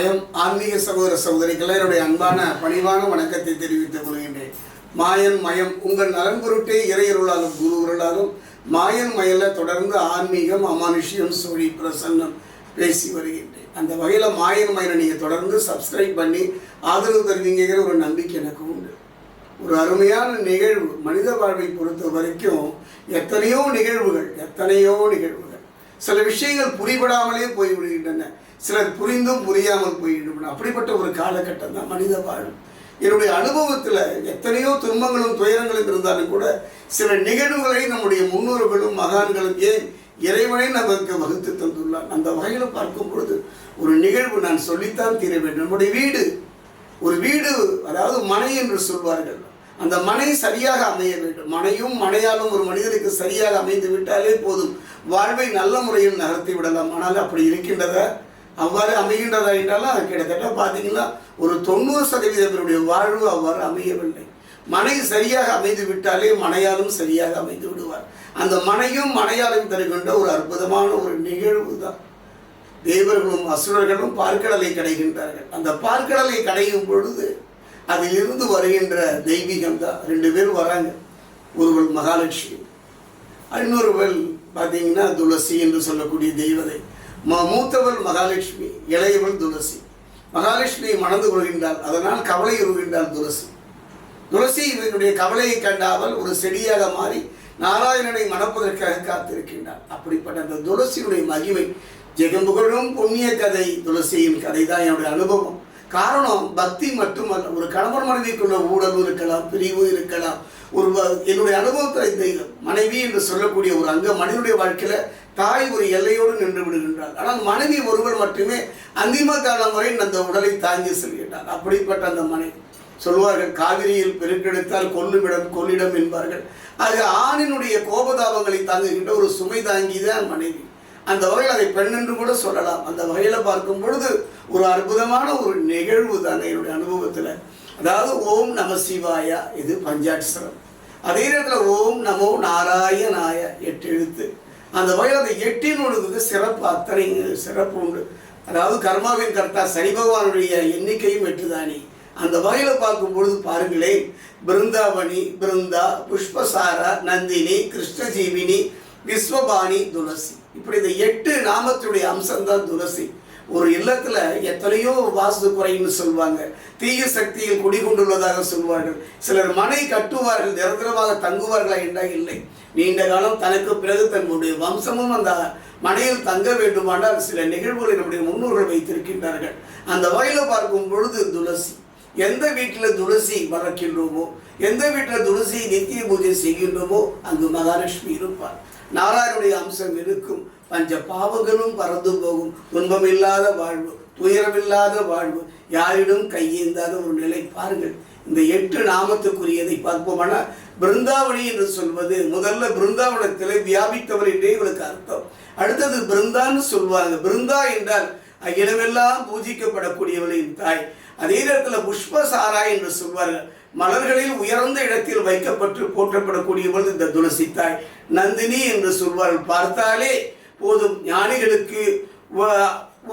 மயம் ஆன்மீக சகோதர சகோதரிகள் என்னுடைய அன்பான பணிவான வணக்கத்தை தெரிவித்துக் கொள்கின்றேன். மாயன் மயம் உங்கள் நலன் பொருட்டே இறையருளாலும் குருவருளாலும் மாயன் மயல தொடர்ந்து ஆன்மீகம் அமானுஷ்யம் சோழி பிரசன்னம் பேசி வருகின்றேன். அந்த வகையில் மாயன் மயனை நீங்கள் தொடர்ந்து சப்ஸ்கிரைப் பண்ணி ஆதரவு தருவீங்கிற ஒரு நம்பிக்கை எனக்கு உண்டு. ஒரு அருமையான நிகழ்வு மனித வாழ்வை பொறுத்த வரைக்கும் எத்தனையோ நிகழ்வுகள் எத்தனையோ நிகழ்வுகள். சில விஷயங்கள் புரிபடாமலே போய்விடுகின்றன சிலர் புரிந்தும் புரியாமல் போய்விடுகின்றன அப்படிப்பட்ட ஒரு காலகட்டம் தான் மனித வாழ்வு. என்னுடைய அனுபவத்தில் எத்தனையோ துன்பங்களும் துயரங்களும் இருந்தாலும் கூட சில நிகழ்வுகளை நம்முடைய முன்னோர்களும் மகான்களும் ஏன் இறைவனை நமக்கு வகுத்து தந்துள்ளார்? அந்த வகையில் பார்க்கும் பொழுது ஒரு நிகழ்வு நான் சொல்லித்தான் தீர வேண்டும். நம்முடைய வீடு ஒரு வீடு அதாவது மனை என்று சொல்வார்கள். அந்த மனை சரியாக அமைய வேண்டும். மனையும் மனையாலும் ஒரு மனிதனுக்கு சரியாக அமைந்து விட்டாலே போதும். வாழ்வை நல்ல முறையில் நகர்த்தி விடலாம். ஆனால் அப்படி இருக்கின்றதா? அவ்வாறு அமைகின்றதா என்றாலும் கிட்டத்தட்ட பார்த்தீங்கன்னா ஒரு தொண்ணூறு சதவீதத்தினுடைய பேருடைய வாழ்வு அவ்வாறு அமையவில்லை. மனை சரியாக அமைந்து விட்டாலே மனையாலும் சரியாக அமைந்து விடுவார். அந்த மனையும் மனையாலும் தருகின்ற ஒரு அற்புதமான ஒரு நிகழ்வு தான். தேவர்களும் அசுரர்களும் பார்க்கடலை கடைகின்றார்கள். அந்த பார்க்கடலை கடையும் பொழுது அதிலிருந்து வருகின்ற தெய்வீகம் தான். ரெண்டு பேர் வராங்க. ஒருவள் மகாலட்சுமி இன்னொருவள் பார்த்தீங்கன்னா துளசி என்று சொல்லக்கூடிய தெய்வதை. மூத்தவள் மகாலட்சுமி இளையவள் துளசி. மகாலட்சுமியை மணந்து கொள்கின்றாள் அதனால் கவலை உருகின்றாள் துளசி. துளசி இவனுடைய கவலையை கண்டாமல் ஒரு செடியாக மாறி நாராயணனை மணப்பதற்காக காத்திருக்கின்றார் அப்படிப்பட்ட அந்த துளசியுடைய மகிமை ஜெகம்புகழும் புண்ணிய கதை துளசியின் கதை தான் என்னுடைய அனுபவம். காரணம் பக்தி மட்டுமல்ல ஒரு கணவன் மனைவிக்குள்ள ஊழலும் இருக்கலாம் பிரிவு இருக்கலாம் ஒரு என்னுடைய அனுபவத்தில் இந்த மனைவி என்று சொல்லக்கூடிய ஒரு அங்கம் மனிதனுடைய வாழ்க்கையில தாய் ஒரு எல்லையோடு நின்று விடுகின்றார் ஆனால் மனைவி ஒருவர் மட்டுமே அந்திம காலம் வரை அந்த உடலை தாங்கி செல்கின்றார் அப்படிப்பட்ட அந்த மனைவி சொல்வார்கள் காவிரியில் பெருக்கெடுத்தால் கொல்லுமிடம் கொள்ளிடம் என்பார்கள். ஆக ஆணினுடைய கோபதாபங்களை தாங்குகின்ற ஒரு சுமை தாங்கி தான் மனைவி. அந்த வகையில் அதை பெண் என்று கூட சொல்லலாம். அந்த வகையில் பார்க்கும் பொழுது ஒரு அற்புதமான ஒரு நிகழ்வு தான் என்னுடைய அனுபவத்தில். அதாவது ஓம் நம சிவாயா இது பஞ்சாட்சரம் அதே நேரத்தில் ஓம் நமோ நாராயணாய எட்டு எழுத்து. அந்த வகையில் அந்த எட்டினுடைய சிறப்பு அத்தனை சிறப்பு உண்டு. அதாவது கர்மாவின் கர்த்தா சனி பகவானுடைய எண்ணிக்கையும் எட்டுதானே. அந்த வகையில் பார்க்கும்பொழுது பாருங்களேன் பிருந்தாவணி பிருந்தா புஷ்பசாரா நந்தினி கிருஷ்ணஜீவினி விஸ்வபாணி துளசி. இப்படி இந்த எட்டு நாமத்துடைய அம்சம்தான் துளசி. ஒரு இல்லத்துல எத்தனையோ வாஸ்து குறைன்னு சொல்லுவாங்க. தீய சக்தியில் குடிகொண்டுள்ளதாக சொல்வார்கள் சிலர் மனை கட்டுவார்கள் நிரந்தரமாக தங்குவார்களா என்றால் இல்லை. நீண்ட காலம் தனக்கு பிறகு தன்னுடைய வம்சமும் அந்த மனையில் தங்க வேண்டுமானால் சில நிகழ்வுகளை நம்முடைய முன்னோர்கள் வைத்திருக்கின்றார்கள். அந்த வகையில் பார்க்கும் பொழுது துளசி. எந்த வீட்டில் துளசி வளர்க்கின்றோமோ எந்த வீட்டில் துளசி நித்திய பூஜை செய்கின்றோமோ அங்கு மகாலட்சுமி இருப்பார் நாராயணுடைய அம்சம் இருக்கும். பஞ்ச பாவங்களும் பறந்து போகும். துன்பமில்லாத வாழ்வு துயரமில்லாத வாழ்வு. யாரிடம் கையேந்தாத ஒரு நிலை பாருங்கள். இந்த எட்டு நாமத்துக்குரியதை பார்ப்போமானால் பிருந்தாவணி என்று சொல்வது முதல்ல பிருந்தாவனத்தில் வியாபித்தவர் என்றே இவளுக்கு அர்த்தம். அடுத்தது பிருந்தான்னு சொல்லுவாங்க பிருந்தா என்றால் அகிலமெல்லாம் பூஜிக்கப்படக்கூடியவளின் தாய். அதே நேரத்தில் புஷ்பசாரா என்று சொல்வார்கள். மலர்களில் உயர்ந்த இடத்தில் வைக்கப்பட்டு போற்றப்படக்கூடியவள் இந்த துளசி தாய். நந்தினி என்று சொல்வார்கள். பார்த்தாலே போதும். ஞானிகளுக்கு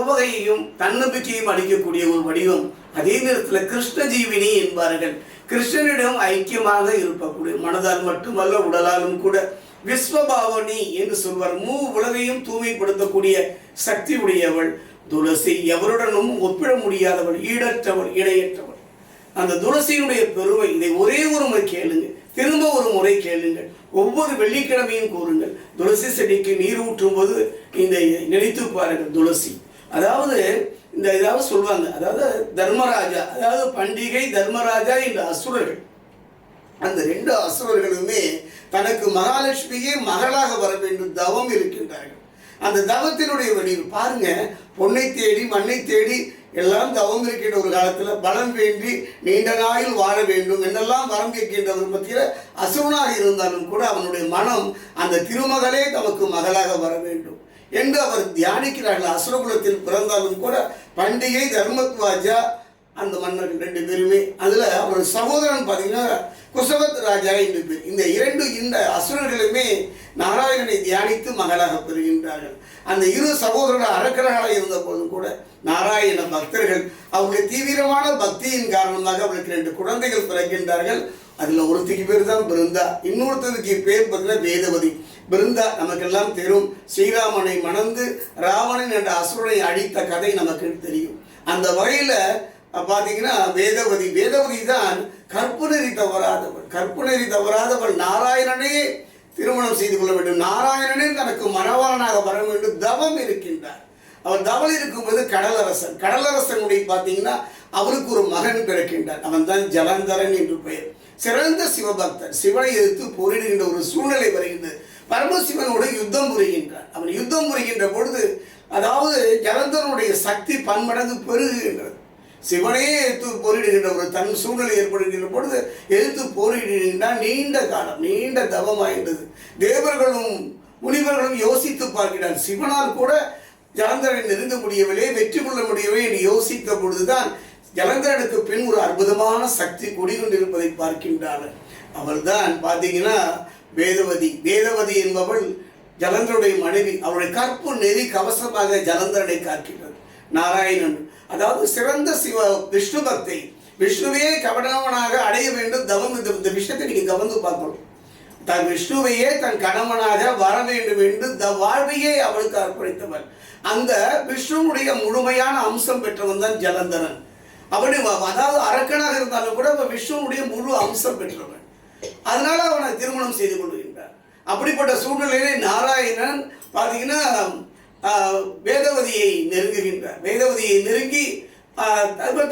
உவகையையும் தன்னம்பிக்கையும் அளிக்கக்கூடிய ஒரு வடிவம். அதே நேரத்தில் கிருஷ்ணஜீவினி என்பார்கள். கிருஷ்ணனிடம் ஐக்கியமாக இருப்பக்கூடிய மனதால் மட்டுமல்ல உடலாலும் கூட விஸ்வபாவனி என்று சொல்வார். மூ உலகையும் தூய்மைப்படுத்தக்கூடிய சக்தி உடையவள் துளசி எவருடனும் ஒப்பிட முடியாதவள் ஈடற்றவள் இடையற்றவள் அந்த துளசியினுடைய பெருமை இதை ஒரே ஒரு முறை கேளுங்க. திரும்ப ஒரு முறை கேளுங்கள். ஒவ்வொரு வெள்ளிக்கிழமையும் கூறுங்கள். துளசி செடிக்கு நீர் ஊற்றும் போது இந்த நினைத்து பாருங்கள் துளசி. அதாவது இந்த இதாவது சொல்லுவாங்க அதாவது தர்மராஜா அதாவது பண்டிகை தர்மராஜா என்ற அசுரர்கள். அந்த ரெண்டு அசுரர்களுமே தனக்கு மகாலட்சுமியே மகளாக வர வேண்டும் தவம் இருக்கின்றார்கள். அந்த தவத்தினுடைய வடிவு பாருங்க பொன்னை தேடி மண்ணை தேடி எல்லாம் தவம் இருக்கின்ற ஒரு காலத்தில் பலம் வேண்டி நீண்ட நாளில் வாழ வேண்டும் என்னெல்லாம் வரம் கேட்கின்றவர் மத்தியில் அசுவனாக இருந்தாலும் கூட அவனுடைய மனம் அந்த திருமகளே தமக்கு மகளாக வர வேண்டும் என்று அவர் தியானிக்கிறார்கள். அசுரகுலத்தில் பிறந்தாலும் கூட பண்டிகை தர்மத்வாஜா அந்த மன்னர்கள் ரெண்டு பேருமே. அதில் அவர் சகோதரன் பார்த்தீங்கன்னா குசவத் ராஜா என்று பேர் இந்த இரண்டு இந்த அசுரர்களுமே நாராயணனை தியானித்து மகளாக பெறுகின்றார்கள். அந்த இரு சகோதரர்கள் அரக்கர்களாக இருந்த போதும் கூட நாராயண பக்தர்கள் அவர்களுடைய தீவிரமான பக்தியின் காரணமாக அவளுக்கு ரெண்டு குழந்தைகள் பிறக்கின்றார்கள். அதில் ஒருத்திக்கு பேர் தான் பிருந்தா. இன்னொருத்தருக்கு பேர் பார்த்தீங்கன்னா வேதவதி. பிருந்தா நமக்கெல்லாம் தெரியும். ஸ்ரீராமனை மணந்து ராவணன் என்ற அசுரனை அழித்த கதை நமக்கு தெரியும். அந்த வகையில் பார்த்தீங்கன்னா வேதவதி வேதவதி தான் கற்பு தவறாதவள் கற்பு தவறாதவள் நாராயணனே திருமணம் செய்து கொள்ள வேண்டும். நாராயணனே தனக்கு மனவாளனாக வர வேண்டும். தவம் இருக்கின்றார். அவர் தவம் இருக்கும்போது கடலரசன். கடலரசனுடைய பார்த்தீங்கன்னா அவருக்கு ஒரு மகன் பிறக்கின்றார். அவன் தான் ஜலந்தரன் என்று பெயர். சிறந்த சிவபக்தர் சிவனை எதிர்த்து போரிடுகின்ற ஒரு சூழ்நிலை வருகின்றது. பரமசிவனோடு யுத்தம் புரிகின்றார் அவன் யுத்தம் புரிகின்ற பொழுது அதாவது ஜலந்தரனுடைய சக்தி பன்மடங்கு பெருகுகின்றது. சிவனே எதிர்த்து போரிடுகின்ற ஒரு தன் சூழ்நிலை ஏற்படுகின்ற பொழுது எதிர்த்து போரிடுகின்றால் நீண்ட காலம் நீண்ட தவமாகின்றது தேவர்களும் முனிவர்களும் யோசித்து பார்க்கிறார். சிவனால் கூட ஜலந்தரனை நெருங்க முடியவில்லை வெற்றி கொள்ள முடியவில்லை என்று யோசித்த பொழுதுதான் ஜலந்தரனுக்கு பின் ஒரு அற்புதமான சக்தி குடிகொண்டிருப்பதை பார்க்கின்றார்கள். அவள்தான் பார்த்தீங்கன்னா வேதவதி. வேதவதி என்பவள் ஜலந்தருடைய மனைவி. அவருடைய கற்பு நெறி கவசமாக ஜலந்தரனை காக்கின்றது. நாராயணன் அதாவது சிறந்த சிவ விஷ்ணு பக்தி. விஷ்ணுவே கவனவனாக அடைய வேண்டும் தவம் இந்த இந்த விஷயத்தை நீங்க கவர்ந்து பார்க்கணும். தன் விஷ்ணுவையே தன் கணவனாக வர வேண்டும் என்று த வாழ்வையே அவளுக்கு அர்ப்பணித்தவர் அந்த விஷ்ணுவுடைய முழுமையான அம்சம் பெற்றவன் தான் ஜலந்தரன். அவனு அதாவது அரக்கனாக இருந்தாலும் கூட அவன் விஷ்ணுவுடைய முழு அம்சம் பெற்றவன். அதனால அவனை திருமணம் செய்து கொள்கின்றார் அப்படிப்பட்ட சூழ்நிலையிலே நாராயணன் பார்த்தீங்கன்னா வேதவதியை நெருங்குகின்றார். வேதவதியை நெருங்கி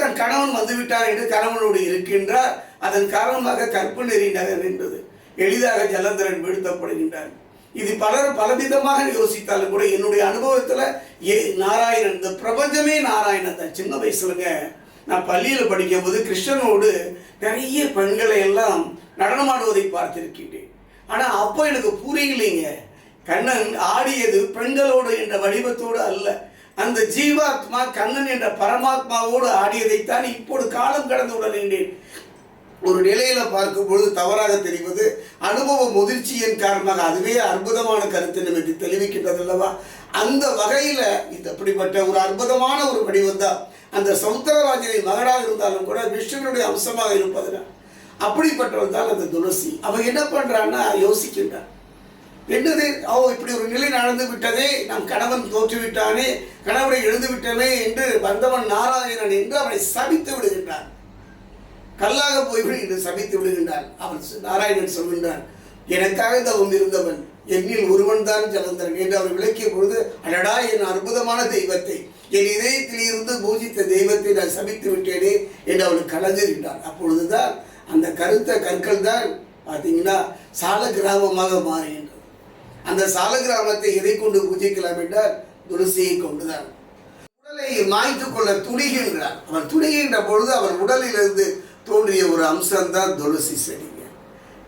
தன் கணவன் வந்துவிட்டார் என்று கணவனோடு இருக்கின்றார். அதன் காரணமாக கற்பு நெறி நகர்கின்றது எளிதாக ஜலந்தரன் வீழ்த்தப்படுகின்றார் இது பலர் பலவிதமாக யோசித்தாலும் கூட என்னுடைய அனுபவத்தில் ஏ நாராயணன் இந்த பிரபஞ்சமே நாராயணன் தான். சின்ன வயசுலங்க நான் பள்ளியில் படிக்கும் போது கிருஷ்ணனோடு நிறைய பெண்களை எல்லாம் நடனமாடுவதை பார்த்திருக்கின்றேன். ஆனால் அப்போ எனக்கு புரியலைங்க. கண்ணன் ஆடியது பெண்களோடு என்ற வடிவத்தோடு அல்ல. அந்த ஜீவாத்மா கண்ணன் என்ற பரமாத்மாவோடு ஆடியதைத்தான் இப்போது காலம் கடந்து உடனேன் ஒரு நிலையில பார்க்கும் பொழுது தவறாக தெரிவது அனுபவ முதிர்ச்சியின் காரணமாக அதுவே அற்புதமான கருத்து நமக்கு தெளிவிக்கின்றது அல்லவா அந்த வகையில இது அப்படிப்பட்ட ஒரு அற்புதமான ஒரு வடிவம் தான் அந்த சமுத்திரராஜனை மகனாக இருந்தாலும் கூட விஷ்ணுனுடைய அம்சமாக இருப்பதுனா அப்படிப்பட்டவன் தான் அந்த துளசி. அவன் என்ன பண்றான்னா யோசிக்கின்றான். என்னது? ஓ இப்படி ஒரு நிலை நடந்து விட்டதே நம் கணவன் தோற்றுவிட்டானே கணவரை கணவனை எழுந்து விட்டனே என்று வந்தவன் நாராயணன் என்று அவனை சபித்து விடுகின்றான். கல்லாக போய்விடு என்று சபித்து விடுகின்றான். அவன் நாராயணன் சொல்கின்றான் எனக்காக தவம் இருந்தவன் என்னில் ஒருவன் தான் ஜலந்தரன் என்று அவர் விளக்கிய பொழுது அடடா என் அற்புதமான தெய்வத்தை என் இதயத்தில் இருந்து பூஜித்த தெய்வத்தை நான் சபித்து விட்டேனே என்று அவள் கலந்துகின்றான். அப்பொழுதுதான் அந்த கருத்த கற்கள் தான் பார்த்தீங்கன்னா சால கிராமமாக மாறுகின்றது அந்த சால கிராமத்தை எதை கொண்டு பூஜிக்கலாம் என்றால் துளசியை கொண்டுதான். உடலை மாய்த்து கொள்ள துணிகின்றார் அவர் துணிகின்ற பொழுது அவர் உடலிலிருந்து தோன்றிய ஒரு அம்சம் தான் துளசி செடிங்க.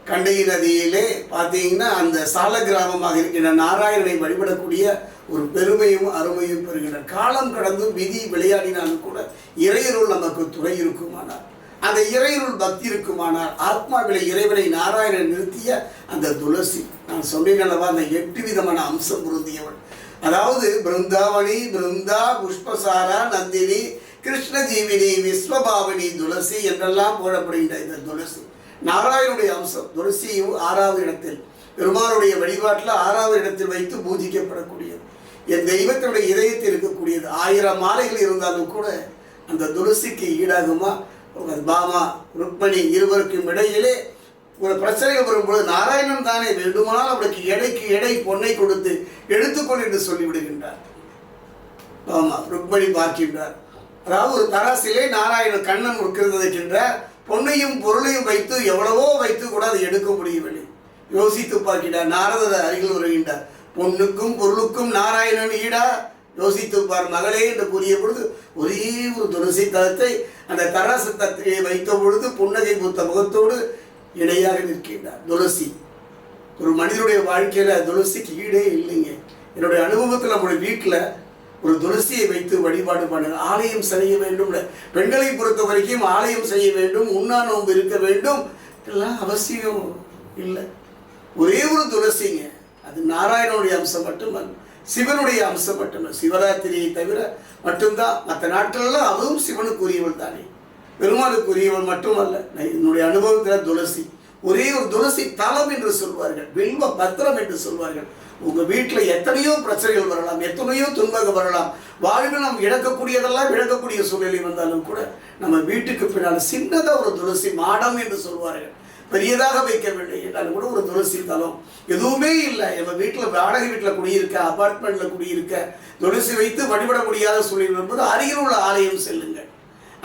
கண்டகி நதியிலே பார்த்தீங்கன்னா அந்த சால கிராமமாக இருக்கின்ற நாராயணனை வழிபடக்கூடிய ஒரு பெருமையும் அருமையும் பெறுகின்ற காலம் கடந்து விதி விளையாடினாலும் கூட இறையருள் நமக்கு துணை இருக்குமானார். அந்த இறையினுள் பக்தி இருக்குமானால் ஆத்மாவிலே இறைவனை நாராயணன் நிறுத்திய அந்த துளசி. நான் சொன்னேன் அல்லவா அந்த எட்டு விதமான அம்சம் பொருந்தியவள் அதாவது பிருந்தாவணி பிருந்தா புஷ்பசாரா நந்தினி கிருஷ்ணஜீவினி விஸ்வபாவனி துளசி என்றெல்லாம் போடப்படுகின்ற இந்த துளசி. நாராயணுடைய அம்சம் துளசியும் ஆறாவது இடத்தில் பெருமானுடைய வழிபாட்டில் ஆறாவது இடத்தில் வைத்து பூஜிக்கப்படக்கூடியது. என் தெய்வத்தினுடைய இதயத்தில் இருக்கக்கூடியது. ஆயிரம் மாலைகள் இருந்தாலும் கூட அந்த துளசிக்கு ஈடாகுமா? பாமா ருக்மணி இருவருக்கும் இடையிலே ஒரு பிரச்சனைகள் வரும்பொழுது நாராயணன் தானே வேண்டுமானால் அவளுக்கு எடைக்கு எடை பொன்னை கொடுத்து எடுத்துக்கொள் என்று சொல்லிவிடுகின்றார். ஆமா ருக்மணி பார்க்கின்றார். அதாவது ஒரு தராசிலே நாராயண கண்ணன் சென்ற பொன்னையும் பொருளையும் வைத்து எவ்வளவோ வைத்து கூட அதை எடுக்க முடியவில்லை. யோசித்து பார்க்கிறார். நாரதர் அருகில் வருகின்றார். பொண்ணுக்கும் பொருளுக்கும் நாராயணன் ஈடா? யோசித்து பார் மகளே என்று கூறிய பொழுது ஒரே ஒரு துளசி தளத்தை அந்த தராசு தத்திலே வைத்த பொழுது புன்னகை பூத்த முகத்தோடு இணையாக நிற்கின்றார். துளசி. ஒரு மனிதனுடைய வாழ்க்கையில துளசிக்கு ஈடே இல்லைங்க. என்னுடைய அனுபவத்தில் நம்முடைய வீட்டில் ஒரு துளசியை வைத்து வழிபாடு பண்ண ஆலயம் செய்ய வேண்டும். பெண்களை பொறுத்த வரைக்கும் ஆலயம் செய்ய வேண்டும். உண்ணா நோன்பு இருக்க வேண்டும். எல்லாம் அவசியம் இல்லை. ஒரே ஒரு துளசிங்க. அது நாராயணனுடைய அம்சம் மட்டுமல்ல. சிவனுடைய அம்சம் மட்டுமல்ல சிவராத்திரியை தவிர மட்டும்தான். மற்ற நாட்களெல்லாம் அதுவும் சிவனுக்குரியவள் தானே. பெருமாளுக்குரியவள் மட்டுமல்ல. நான் என்னுடைய அனுபவத்தில் துளசி. ஒரே ஒரு துளசி தலம் என்று சொல்வார்கள். பில்வ பத்திரம் என்று சொல்வார்கள். உங்கள் வீட்டில் எத்தனையோ பிரச்சனைகள் வரலாம். எத்தனையோ துன்பங்கள் வரலாம். வாழ்வில் நாம் இழக்கக்கூடியதெல்லாம் இழக்கக்கூடிய சூழ்நிலை வந்தாலும் கூட நம்ம வீட்டுக்கு பின்னால் சின்னதாக ஒரு துளசி மாடம் என்று சொல்வார்கள். பெரியதாக வைக்கவில்லை என்றாலும் கூட ஒரு துளசி தலம். எதுவுமே இல்லை. நம்ம வீட்டில் வாடகை வீட்டில் குடியிருக்க அபார்ட்மெண்ட்டில் குடியிருக்க துளசி வைத்து வழிபட முடியாத சூழ்நிலை என்பது அருகில் உள்ள ஆலயம் செல்லுங்கள்.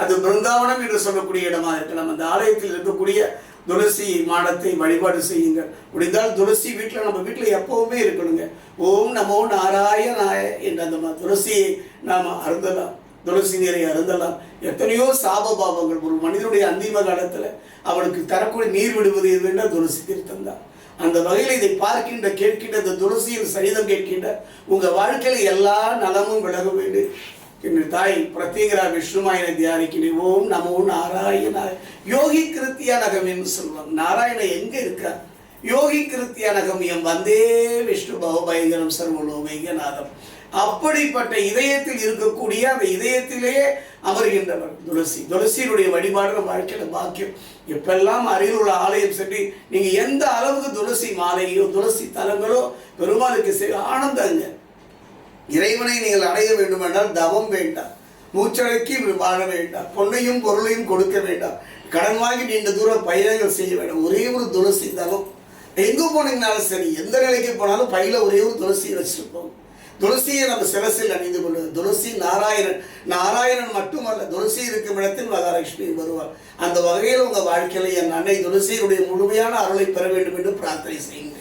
அது பிருந்தாவனம் என்று சொல்லக்கூடிய இடமா இருக்கலாம். அந்த ஆலயத்தில் இருக்கக்கூடிய துளசி மாடத்தை வழிபாடு செய்யுங்கள். முடிந்தால் துளசி வீட்டில் நம்ம வீட்டில் எப்பவுமே இருக்கணுங்க. ஓம் நமோ நாராயணாய என்ற அந்த துளசியை நாம் அருந்தலாம். துளசிங்கரை அருந்தலாம் எத்தனையோ சாப பாபங்கள் ஒரு மனிதனுடைய அந்திம காலத்தில் அவனுக்கு தரக்கூடிய நீர் விடுவது எதுன்னா துளசி தீர்த்தம் தான். அந்த வகையில் இதை பார்க்கின்ற கேட்கின்ற இந்த துளசியில் சரிதம் கேட்கின்ற உங்கள் வாழ்க்கையில் எல்லா நலமும் விலக வேண்டும் என்று தாய் பிரத்யேகரா விஷ்ணுமாயனை தியானிக்கிறேன் ஓம் நமோ நாராயண. யோகி கிருத்தியானகம் என்று சொல்லுவாங்க. நாராயணன் எங்க இருக்கா? யோகி கிருத்தியானகம் எம் வந்தே விஷ்ணு பவபயங்கரம் சர்வலோகைகநாதம் அப்படிப்பட்ட இதயத்தில் இருக்கக்கூடிய அந்த இதயத்திலேயே அமர்கின்றவர். துளசி. துளசியினுடைய வழிபாடு வாழ்க்கையில பாக்கியம். எப்பெல்லாம் அருகில் உள்ள ஆலயம் சென்று நீங்க எந்த அளவுக்கு துளசி மாலையோ துளசி தலங்களோ பெருமாளுக்கு ஆனந்தங்க. இறைவனை நீங்கள் அடைய வேண்டுமென்றால் தவம் வேண்டாம். மூச்சடக்கி வாழ வேண்டாம். பொன்னையும் பொருளையும் கொடுக்க வேண்டாம். கடன் வாங்கி நீண்ட தூரம் பயணங்கள் செய்ய வேண்டாம். ஒரே ஒரு துளசி தவம். எங்கே போனீங்கனாலும் சரி எந்த நிலைக்கு போனாலும் பையில ஒரே ஒரு துளசி வச்சிருப்போம். துளசியை நம்ம சிரசில் அணிந்து கொள்வது. துளசி நாராயணன் நாராயணன் மட்டுமல்ல துளசி இருக்கும் இடத்தில் மகாலட்சுமி வருவார் அந்த வகையில் உங்கள் வாழ்க்கையில் என் அன்னை துளசியினுடைய முழுமையான அருளை பெற வேண்டும் என்று பிரார்த்தனை செய்யுங்கள்.